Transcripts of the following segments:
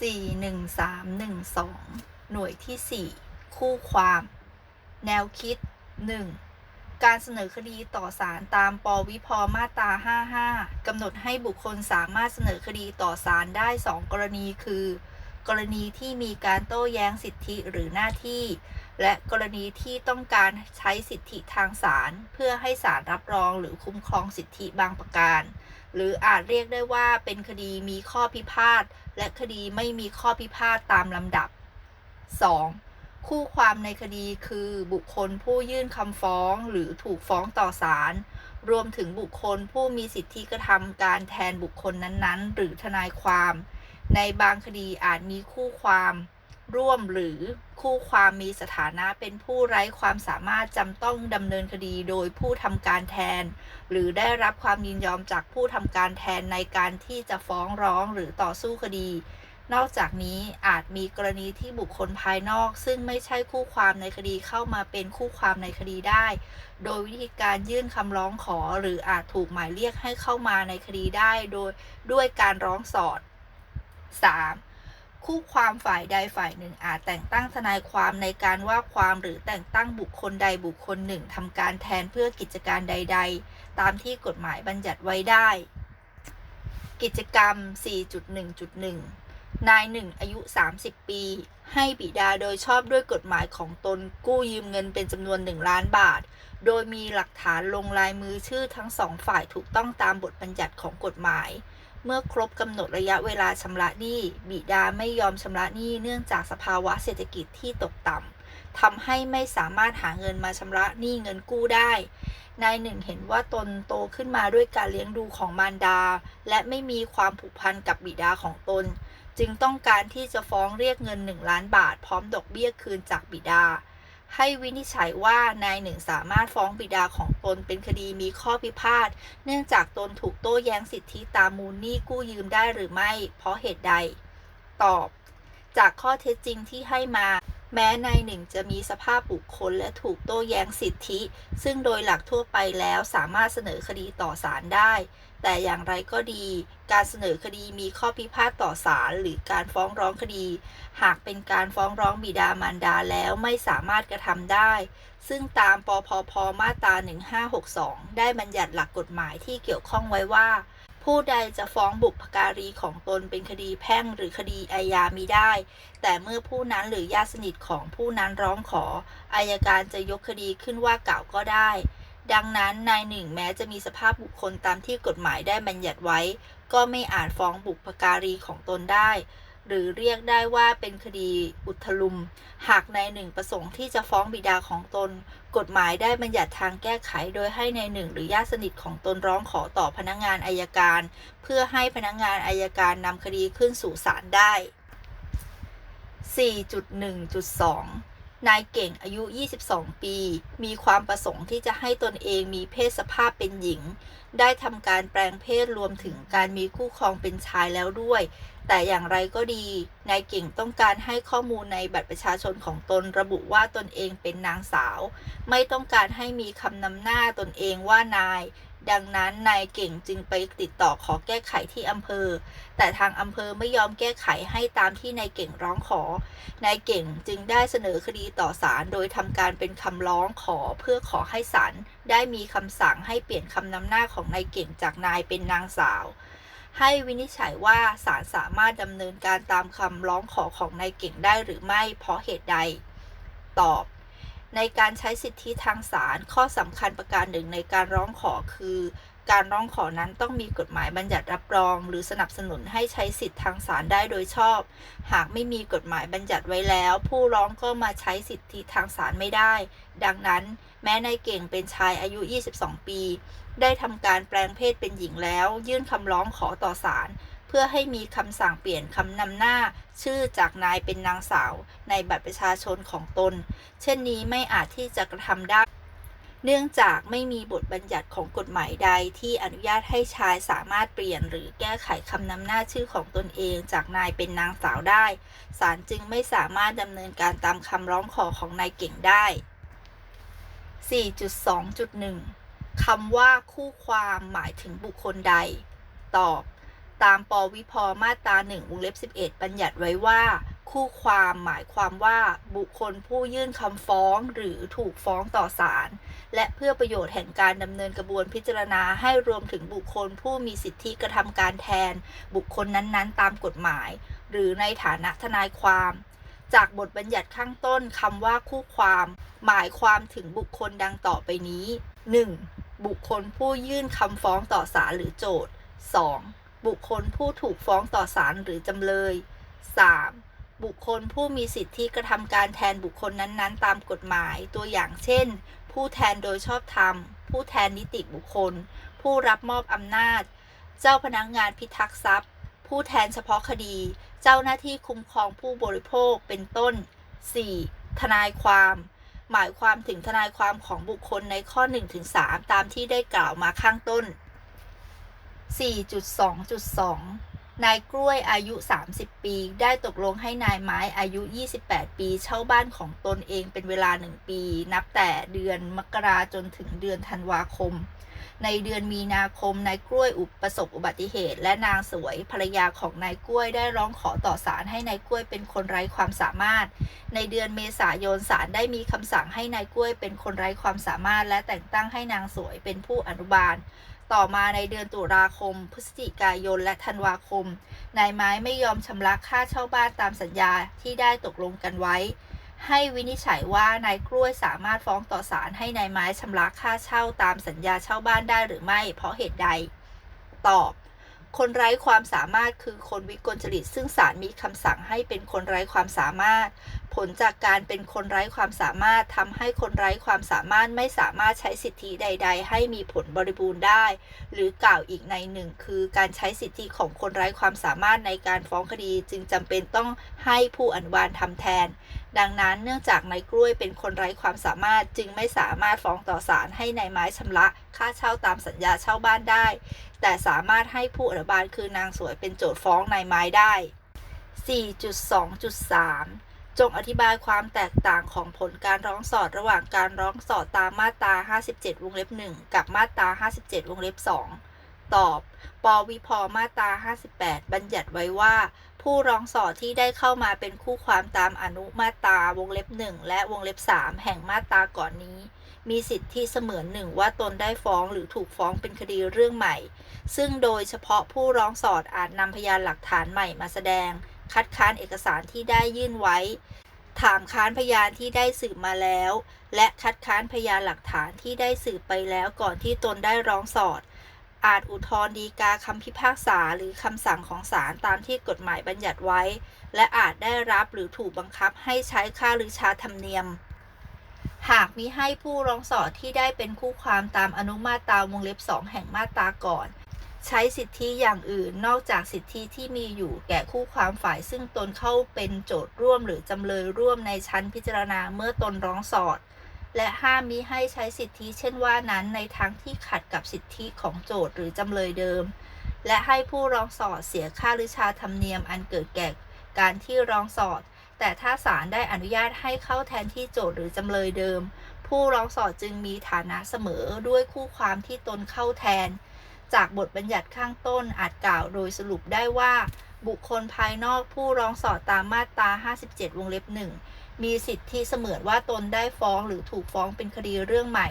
41312หนึ่งสองหน่วยที่4คู่ความ แนวคิด 1. การเสนอคดีต่อศาลตามปวิพมาตรา55กำหนดให้บุคคลสามารถเสนอคดีต่อศาลได้ 2 กรณีคือ กรณีที่มีการโต้แย้งสิทธิหรือหน้าที่ และกรณีที่ต้องการใช้สิทธิทางศาลเพื่อให้ศาลรับรองหรือคุ้มครองสิทธิบางประการ หรืออาจเรียกได้ว่าเป็นคดีมีข้อพิพาทและคดีไม่มีข้อพิพาทตามลำดับ 2. คู่ความในคดีคือบุคคลผู้ยื่นคำฟ้องหรือถูกฟ้องต่อศาลรวมถึงบุคคลผู้มีสิทธิกระทำการแทนบุคคลนั้นๆ หรือทนายความ ในบางคดีอาจมีคู่ความ ร่วมหรือคู่ความมีสถานะเป็นผู้ไร้ความสามารถจำต้องดำเนินคดีโดยผู้ทำการแทน หรือได้รับความยินยอมจากผู้ทำการแทนในการที่จะฟ้องร้องหรือต่อสู้คดี นอกจากนี้อาจมีกรณีที่บุคคลภายนอก ซึ่งไม่ใช่คู่ความในคดีเข้ามาเป็นคู่ความในคดีได้ โดยวิธีการยื่นคำร้องขอ หรืออาจถูกหมายเรียกให้เข้ามาในคดีได้ โดยด้วยการร้องสอด 3. คู่ความฝ่ายใดฝ่ายหนึ่งอาจแต่งตั้งทนายความในการว่าความหรือแต่งตั้งบุคคลใดบุคคลหนึ่งทำการแทนเพื่อกิจการใด ๆ ตามที่กฎหมายบัญญัติไว้ได้ กิจกรรม 4.1.1 นายหนึ่งอายุ 30 ปี ให้บิดาโดยชอบด้วยกฎหมายของตนกู้ยืมเงินเป็นจำนวน 1 ล้านบาท โดยมีหลักฐานลงลายมือชื่อทั้งสองฝ่ายถูกต้องตามบทบัญญัติของกฎหมาย เมื่อครบกำหนดระยะเวลาชำระหนี้ บิดาไม่ยอมชำระหนี้เนื่องจากสภาวะเศรษฐกิจที่ตกต่ำทำให้ไม่สามารถหาเงินมาชำระหนี้เงินกู้ได้ นายหนึ่งเห็นว่าตนโตขึ้นมาด้วยการเลี้ยงดูของมารดา และไม่มีความผูกพันกับบิดาของตน จึงต้องการที่จะฟ้องเรียกเงิน 1 ล้านบาท พร้อมดอกเบี้ยคืนจากบิดา ให้วินิจฉัยว่านายหนึ่งสามารถฟ้องบิดาของตนเป็นคดีมีข้อพิพาทเนื่องจากตนถูกโต้แย้งสิทธิตามมูลหนี้กู้ยืมได้หรือไม่ เพราะเหตุใด ตอบ จากข้อเท็จจริงที่ให้มา แม้นายหนึ่งจะมีสภาพบุคคลและถูกโต้แย้งสิทธิ ซึ่งโดยหลักทั่วไปแล้วสามารถเสนอคดีต่อศาลได้ แต่อย่างไรก็ดี การเสนอคดีมีข้อพิพาทต่อศาลหรือการฟ้องร้องคดี หากเป็นการฟ้องร้องบิดามารดาแล้วไม่สามารถกระทำได้ ซึ่งตามปพพมาตรา 1562 ได้บัญญัติหลักกฎหมายที่เกี่ยวข้องไว้ว่า ผู้ใดจะฟ้องบุพการีของตนเป็นคดีแพ่งหรือคดีอาญามีได้ แต่เมื่อผู้นั้นหรือญาติสนิทของผู้นั้นร้องขออายการจะยกคดีขึ้นว่ากล่าวก็ได้ ดังนั้นนายหนึ่งแม้จะมีสภาพบุคคลตามที่กฎหมายได้บัญญัติไว้ ก็ไม่อาจฟ้องบุพการีของตนได้ หรือเรียกได้ว่าเป็นคดีอุทลุม หากนายหนึ่งประสงค์ที่จะฟ้องบิดาของตน กฎหมายได้บัญญัติทางแก้ไข โดยให้นายหนึ่งหรือญาติสนิทของตนร้องขอต่อพนักงานอายการ เพื่อให้พนักงานอายการนำคดีขึ้นสู่ศาลได้ 4.1.2 นายเก่งอายุ 22 ปี มีความประสงค์ที่จะให้ตนเองมีเพศสภาพเป็นหญิง ได้ทำการแปลงเพศรวมถึงการมีคู่ครองเป็นชายแล้วด้วย แต่อย่างไรก็ดี นายเก่งต้องการให้ข้อมูลในบัตรประชาชนของตนระบุว่าตนเองเป็นนางสาว ไม่ต้องการให้มีคำนำหน้าตนเองว่านาย ดังนั้นนายเก่งจึงไปติดต่อขอแก้ไขที่อำเภอ แต่ทางอำเภอไม่ยอมแก้ไขให้ตามที่นายเก่งร้องขอ นายเก่งจึงได้เสนอคดีต่อศาลโดยทำการเป็นคำร้องขอเพื่อขอให้ศาลได้มีคำสั่งให้เปลี่ยนคำนำหน้าของนายเก่งจากนายเป็นนางสาว ให้วินิจฉัยว่าศาลสามารถดำเนินการตามคำร้องขอของนายเก่งได้หรือไม่เพราะเหตุใด ตอบ ในการใช้สิทธิทางศาลข้อสำคัญประการหนึ่งในการร้องขอคือ การร้องขอนั้นต้องมีกฎหมายบัญญัติรับรอง หรือสนับสนุนให้ใช้สิทธิทางศาลได้โดยชอบ หากไม่มีกฎหมายบัญญัติไว้แล้ว ผู้ร้องก็มาใช้สิทธิทางศาลไม่ได้ ดังนั้น แม้นายเก่งเป็นชายอายุ 22 ปี ได้ทำการแปลงเพศเป็นหญิงแล้ว ยื่นคำร้องขอต่อศาล เพื่อให้มีคำสั่งเปลี่ยนคำนำหน้า ชื่อจากนายเป็นนางสาว ในบัตรประชาชนของตน เช่นนี้ไม่อาจที่จะกระทำได้ เนื่องจากไม่มีบทบัญญัติของกฎหมายใดที่อนุญาตให้ชายสามารถเปลี่ยนหรือแก้ไขคำนำหน้าชื่อของตนเองจากนายเป็นนางสาวได้ ศาลจึงไม่สามารถดำเนินการตามคำร้องขอของนายเก่งได้ 4.2.1คำว่าคู่ความหมายถึงบุคคลใด ตอบ ตามปวิพมาตรา1วงเล็บ 11 บัญญัติไว้ว่า คู่ความหมายความว่าบุคคลผู้ยื่นคำฟ้องหรือถูกฟ้องต่อศาลและเพื่อประโยชน์แห่งการดำเนินกระบวนพิจารณาให้รวมถึงบุคคลผู้มีสิทธิกระทำการแทน บุคคลนั้นๆ ตามกฎหมาย หรือในฐานะทนายความ จากบทบัญญัติข้างต้นคำว่าคู่ความ หมายความถึงบุคคลดังต่อไปนี้ 1. บุคคลผู้ยื่นคำฟ้องต่อศาลหรือโจทก์ 2. บุคคลผู้ถูกฟ้องต่อศาลหรือจำเลย 3. บุคคลผู้มีสิทธิกระทำการแทนบุคคลนั้นๆ ตามกฎหมายตัวอย่างเช่น ผู้แทนโดยชอบธรรม ผู้แทนนิติบุคคล ผู้รับมอบอำนาจ เจ้าพนักงานพิทักษ์ทรัพย์ ผู้แทนเฉพาะคดี เจ้าหน้าที่คุ้มครองผู้บริโภคเป็นต้น 4. ทนายความ หมายความถึงทนายความของบุคคลในข้อ 1-3 ตามที่ได้กล่าวมาข้างต้น 4.2.2 นายกล้วยอายุ 30 ปี ได้ตกลงให้นายไม้อายุ 28 ปีเช่าบ้านของตนเองเป็นเวลา 1 ปี นับแต่เดือนมกราจนถึงเดือนธันวาคม ในเดือนมีนาคมนายกล้วยอุประสบอุบัติเหตุ และนางสวยภรรยาของนายกล้วยได้ร้องขอต่อศาลให้นายกล้วยเป็นคนไร้ความสามารถ ในเดือนเมษายนศาลได้มีคำสั่งให้นายกล้วยเป็นคนไร้ความสามารถ และแต่งตั้งให้นางสวยเป็นผู้อนุบาล ต่อมาในเดือนตุลาคม พฤศจิกายน และธันวาคม นายไม้ไม่ยอมชำระค่าเช่าบ้านตามสัญญาที่ได้ตกลงกันไว้ ให้วินิจฉัยว่านายกล้วยสามารถฟ้องต่อศาลให้นายไม้ชำระค่าเช่าตามสัญญาเช่าบ้านได้หรือไม่ เพราะเหตุใด ตอบ คนไร้ความสามารถคือคนวิกลจริต ซึ่งศาลมีคำสั่งให้เป็นคนไร้ความสามารถ ผลจากการเป็นคนไร้ความสามารถทำให้คนไร้ความสามารถไม่สามารถใช้สิทธิใด ๆ ให้มีผลบริบูรณ์ได้ หรือกล่าวอีกในหนึ่งคือการใช้สิทธิของคนไร้ความสามารถในการฟ้องคดี จึงจำเป็นต้องให้ผู้อนุบาลทำแทน ดังนั้นเนื่องจากนายกล้วยเป็นคนไร้ความสามารถจึงไม่สามารถฟ้องต่อศาลให้นายไม้ชำระค่าเช่าตามสัญญาเช่าบ้านได้ แต่สามารถให้ผู้อนุบาลคือนางสวยเป็นโจทก์ฟ้องนายไม้ได้ 4.2.3จงอธิบายความแตกต่างของผลการร้องสอดระหว่างการร้องสอดตามมาตรา 57 วงเล็บ 1 กับมาตรา 57 วงเล็บ2 ตอบ ปวิพมาตรา 58 บัญญัติไว้ว่า ผู้ร้องสอดที่ได้เข้ามาเป็นคู่ความตามอนุมาตราวงเล็บ 1 และวงเล็บ 3 แห่งมาตราก่อนนี้ มีสิทธิเสมือนหนึ่งว่าตนได้ฟ้องหรือถูกฟ้องเป็นคดีเรื่องใหม่ ซึ่งโดยเฉพาะผู้ร้องสอดอาจนำพยานหลักฐานใหม่มาแสดง คัดค้านเอกสารที่ได้ยื่นไว้ ถามค้านพยานที่ได้สืบมาแล้ว และคัดค้านพยานหลักฐานที่ได้สืบไปแล้วก่อนที่ตนได้ร้องสอด อาจอุทธรณ์ฎีกาคำพิพากษาหรือคำสั่งของศาลตามที่กฎหมายบัญญัติไว้ และอาจได้รับหรือถูกบังคับให้ใช้ค่าหรือชาธรรมเนียม หากมิให้ผู้ร้องสอดที่ได้เป็นคู่ความตามอนุมาตราวงเล็บสองแห่งมาตราก่อน ใช้สิทธิอย่างอื่นนอกจากสิทธิที่มีอยู่แก่คู่ความฝ่ายซึ่งตนเข้าเป็นโจทย์ร่วมหรือจำเลยร่วมในชั้นพิจารณาเมื่อตนร้องสอด และห้ามมิให้ใช้สิทธิเช่นว่านั้นในทางที่ขัดกับสิทธิของโจทย์หรือจำเลยเดิม และให้ผู้ร้องสอดเสียค่าหรือชาธรรมเนียมอันเกิดแก่การที่ร้องสอด แต่ถ้าศาลได้อนุญาตให้เข้าแทนที่โจทย์หรือจำเลยเดิม ผู้ร้องสอดจึงมีฐานะเสมอด้วยคู่ความที่ตนเข้าแทน จากบทบัญญัติข้างต้นอาจกล่าวโดยสรุปได้ว่า บุคคลภายนอกผู้ร้องสอดตามมาตรา 57 วงเล็บหนึ่ง มีสิทธิเสมือนว่าตนได้ฟ้องหรือถูกฟ้องเป็นคดีเรื่องใหม่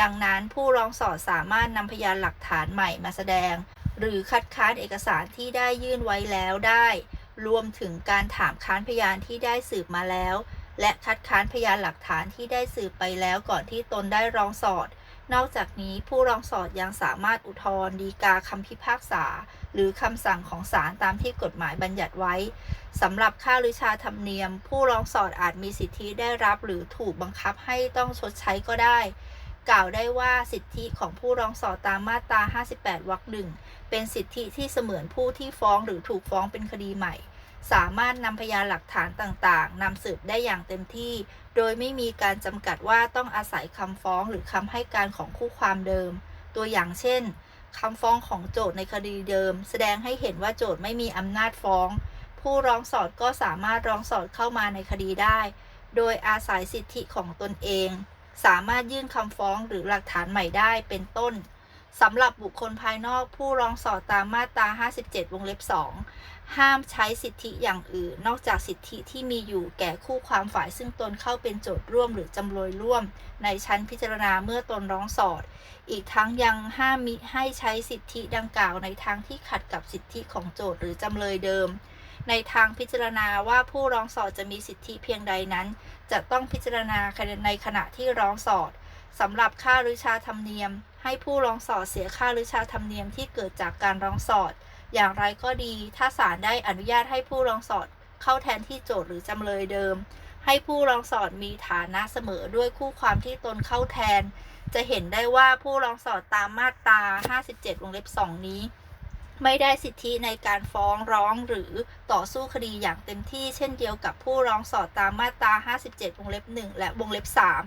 ดังนั้นผู้ร้องสอดสามารถนำพยานหลักฐานใหม่มาแสดง หรือคัดค้านเอกสารที่ได้ยื่นไว้แล้วได้ รวมถึงการถามค้านพยานที่ได้สืบมาแล้ว และคัดค้านพยานหลักฐานที่ได้สืบไปแล้วก่อนที่ตนได้ร้องสอด นอกจากนี้ผู้ร้องสอดยังสามารถอุทธรณ์ฎีกาคำพิพากษา หรือคำสั่งของศาลตามที่กฎหมายบัญญัติไว้สำหรับค่าลิชาธรรมเนียม ผู้ร้องสอดอาจมีสิทธิได้รับ หรือถูกบังคับให้ต้องชดใช้ก็ได้ กล่าวได้ว่าสิทธิของผู้ร้องสอดตามมาตรา 58 วรรคหนึ่งเป็นสิทธิที่เสมือนผู้ที่ฟ้องหรือถูกฟ้องเป็นคดีใหม่ สามารถนำพยานหลักฐานต่างๆนำสืบได้อย่างเต็มที่ โดยไม่มีการจำกัดว่าต้องอาศัยคำฟ้องหรือคำให้การของคู่ความเดิม ตัวอย่างเช่น คำฟ้องของโจทย์ในคดีเดิม แสดงให้เห็นว่าโจทย์ไม่มีอำนาจฟ้อง ผู้ร้องสอดก็สามารถร้องสอดเข้ามาในคดีได้ โดยอาศัยสิทธิของตนเอง สามารถยื่นคำฟ้องหรือหลักฐานใหม่ได้เป็นต้นสำหรับบุคคลภายนอกผู้ร้องสอดตามมาตรา 57 วงเล็บ 2 ห้ามใช้สิทธิอย่างอื่น นอกจากสิทธิที่มีอยู่แก่คู่ความฝ่ายซึ่งตนเข้าเป็นโจทย์ร่วมหรือจำเลยร่วม ในชั้นพิจารณาเมื่อตนร้องสอด อีกทั้งยังห้ามมิให้ใช้สิทธิดังกล่าวในทางที่ขัดกับสิทธิของโจทย์หรือจำเลยเดิม ในทางพิจารณาว่าผู้ร้องสอดจะมีสิทธิเพียงใดนั้น จะต้องพิจารณาในขณะที่ร้องสอดสำหรับค่าริชาธรรมเนียม ให้ผู้ร้องสอดเสียค่าริชาธรรมเนียมที่เกิดจากการร้องสอด อย่างไรก็ดี ถ้าศาลได้อนุญาตให้ผู้ร้องสอดเข้าแทนที่โจทย์หรือจำเลยเดิม ให้ผู้ร้องสอดมีฐานะเสมอด้วยคู่ความที่ตนเข้าแทน จะเห็นได้ว่าผู้ร้องสอดตามมาตรา 57 วงเล็บ 2 นี้ ไม่ได้สิทธิในการฟ้องร้องหรือต่อสู้คดีอย่างเต็มที่เช่นเดียวกับผู้ร้องสอดตามมาตรา 57 วงเล็บ 1 และวงเล็บ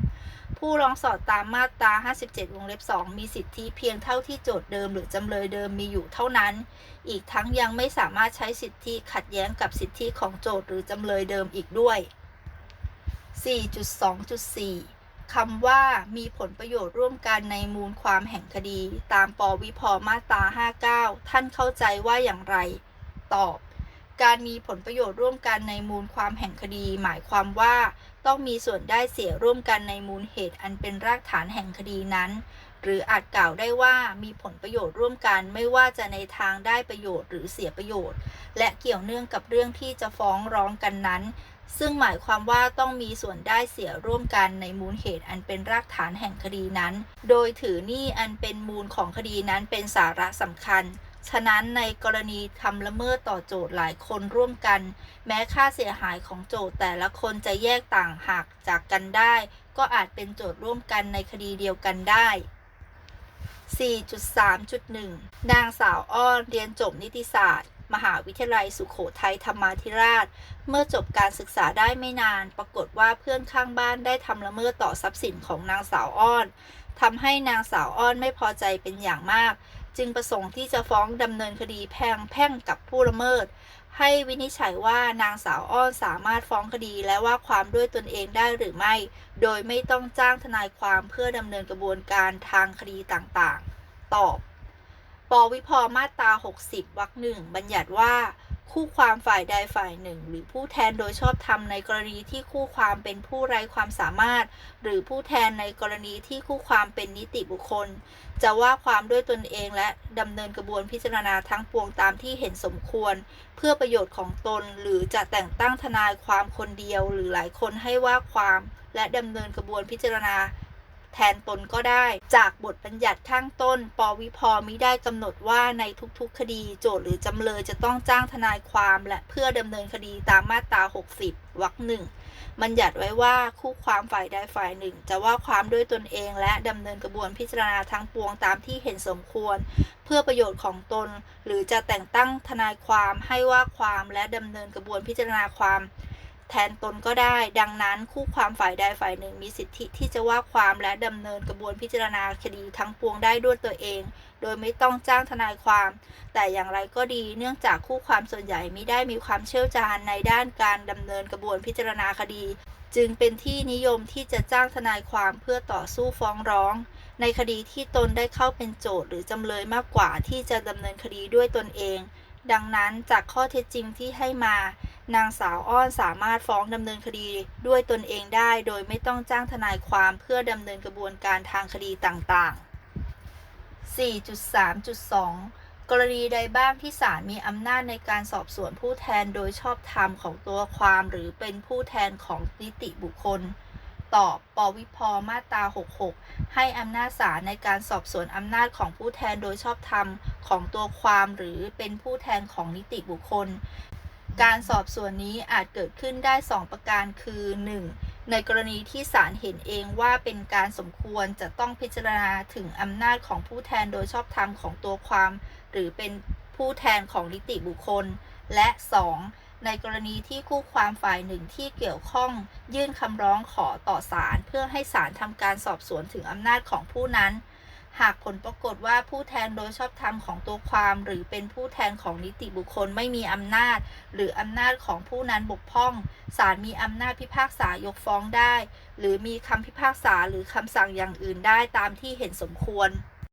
3 ผู้ร้องสอดตามมาตรา 57 วงเล็บ 2 มีสิทธิเพียงเท่าที่โจทย์เดิมหรือจำเลยเดิมมีอยู่เท่านั้น อีกทั้งยังไม่สามารถใช้สิทธิขัดแย้งกับสิทธิของโจทย์หรือจำเลยเดิมอีกด้วย 4.2.4 คำว่ามีผลประโยชน์ร่วมกันในมูลความแห่งคดี ตามปวิพมาตรา59 ท่านเข้าใจว่าอย่างไร ตอบ การมีผลประโยชน์ร่วมกันในมูลความแห่งคดี หมายความว่า ต้องมีส่วนได้เสียร่วมกันในมูลเหตุอันเป็นรากฐานแห่งคดีนั้น หรืออาจกล่าวได้ว่ามีผลประโยชน์ร่วมกันไม่ว่าจะในทางได้ประโยชน์หรือเสียประโยชน์ และเกี่ยวเนื่องกับเรื่องที่จะฟ้องร้องกันนั้น ซึ่งหมายความว่าต้องมีส่วนได้เสียร่วมกันในมูลเหตุอันเป็นรากฐานแห่งคดีนั้น โดยถือนี่อันเป็นมูลของคดีนั้นเป็นสาระสำคัญ ฉะนั้นในกรณีทำละเมิดต่อโจทย์หลายคนร่วมกัน แม้ค่าเสียหายของโจทย์แต่ละคนจะแยกต่างหากจากกันได้ ก็อาจเป็นโจทย์ร่วมกันในคดีเดียวกันได้4.3.1 นางสาวอ้อนเรียนจบนิติศาสตร์ มหาวิทยาลัยสุขโขทัยธรรมาธิราช เมื่อจบการศึกษาได้ไม่นาน ปรากฏว่าเพื่อนข้างบ้านได้ทำละเมิดต่อทรัพย์สินของนางสาวอ้อนทำให้นางสาวอ้อนไม่พอใจเป็นอย่างมาก จึงประสงค์ที่จะฟ้องดำเนินคดีแพงแพ่งกับผู้ละเมิด ให้วินิจฉัยว่านางสาวอ้อนสามารถฟ้องคดีและว่าความด้วยตนเองได้หรือไม่ โดยไม่ต้องจ้างทนายความเพื่อดำเนินกระบวนการทางคดีต่างๆ ตอบ ปวิพมาตรา 60 วรรคหนึ่งบัญญัติว่า คู่ความฝ่ายใดฝ่ายหนึ่ง หรือผู้แทนโดยชอบธรรมในกรณีที่คู่ความเป็นผู้ไร้ความสามารถ หรือผู้แทนในกรณีที่คู่ความเป็นนิติบุคคล จะว่าความด้วยตนเองและดำเนินกระบวนพิจารณาทั้งปวงตามที่เห็นสมควร เพื่อประโยชน์ของตนหรือจะแต่งตั้งทนายความคนเดียว หรือหลายคนให้ว่าความและดำเนินกระบวนพิจารณา แทนตนก็ได้ จากบทบัญญัติข้างต้น ปวิพมิได้กำหนดว่าในทุกๆ คดี โจทย์หรือจำเลยจะต้องจ้างทนายความและเพื่อดำเนินคดีตามมาตรา 60 วรรคหนึ่งบัญญัติไว้ว่าคู่ความฝ่ายใดฝ่ายหนึ่ง จะว่าความด้วยตนเองและดำเนินกระบวนพิจารณาทั้งปวงตามที่เห็นสมควร เพื่อประโยชน์ของตน หรือจะแต่งตั้งทนายความให้ว่าความและดำเนินกระบวนพิจารณาความ แทนตนก็ได้ ดังนั้นคู่ความฝ่ายใดฝ่ายหนึ่งมีสิทธิที่จะว่าความและดำเนินกระบวนพิจารณาคดีทั้งปวงได้ด้วยตัวเอง โดยไม่ต้องจ้างทนายความ แต่อย่างไรก็ดีเนื่องจากคู่ความส่วนใหญ่ไม่ได้มีความเชี่ยวชาญในด้านการดำเนินกระบวนพิจารณาคดี จึงเป็นที่นิยมที่จะจ้างทนายความเพื่อต่อสู้ฟ้องร้อง ในคดีที่ตนได้เข้าเป็นโจทย์หรือจำเลยมากกว่าที่จะดำเนินคดีด้วยตนเอง ดังนั้นจากข้อเท็จจริงที่ให้มา นางสาวอ้อนสามารถฟ้องดำเนินคดีด้วยตนเองได้โดยไม่ต้องจ้างทนายความเพื่อดำเนินกระบวนการทางคดีต่างๆ 4.3.2 กรณีใดบ้างที่ศาลมีอำนาจในการสอบสวนผู้แทนโดยชอบธรรมของตัวความหรือเป็นผู้แทนของนิติบุคคล ตอบปวิพมาตรา 66 ให้อำนาจศาลในการสอบสวนอำนาจของผู้แทนโดยชอบธรรมของตัวความหรือเป็นผู้แทนของนิติบุคคล การสอบสวนนี้อาจเกิดขึ้นได้ 2 ประการคือ 1. ในกรณีที่ศาลเห็นเองว่าเป็นการสมควรจะต้องพิจารณาถึงอำนาจของผู้แทนโดยชอบธรรมของตัวความ หรือเป็นผู้แทนของนิติบุคคล และ 2. ในกรณีที่คู่ความฝ่ายหนึ่งที่เกี่ยวข้อง ยื่นคำร้องขอต่อศาลเพื่อให้ศาลทำการสอบสวนถึงอำนาจของผู้นั้น หากผลปรากฏว่าผู้แทนโดยชอบธรรมของตัวความ หรือเป็นผู้แทนของนิติบุคคลไม่มีอำนาจ หรืออำนาจของผู้นั้นบกพร่องศาลมีอำนาจพิพากษายกฟ้องได้ หรือมีคำพิพากษาหรือคำสั่งอย่างอื่นได้ตามที่เห็นสมควร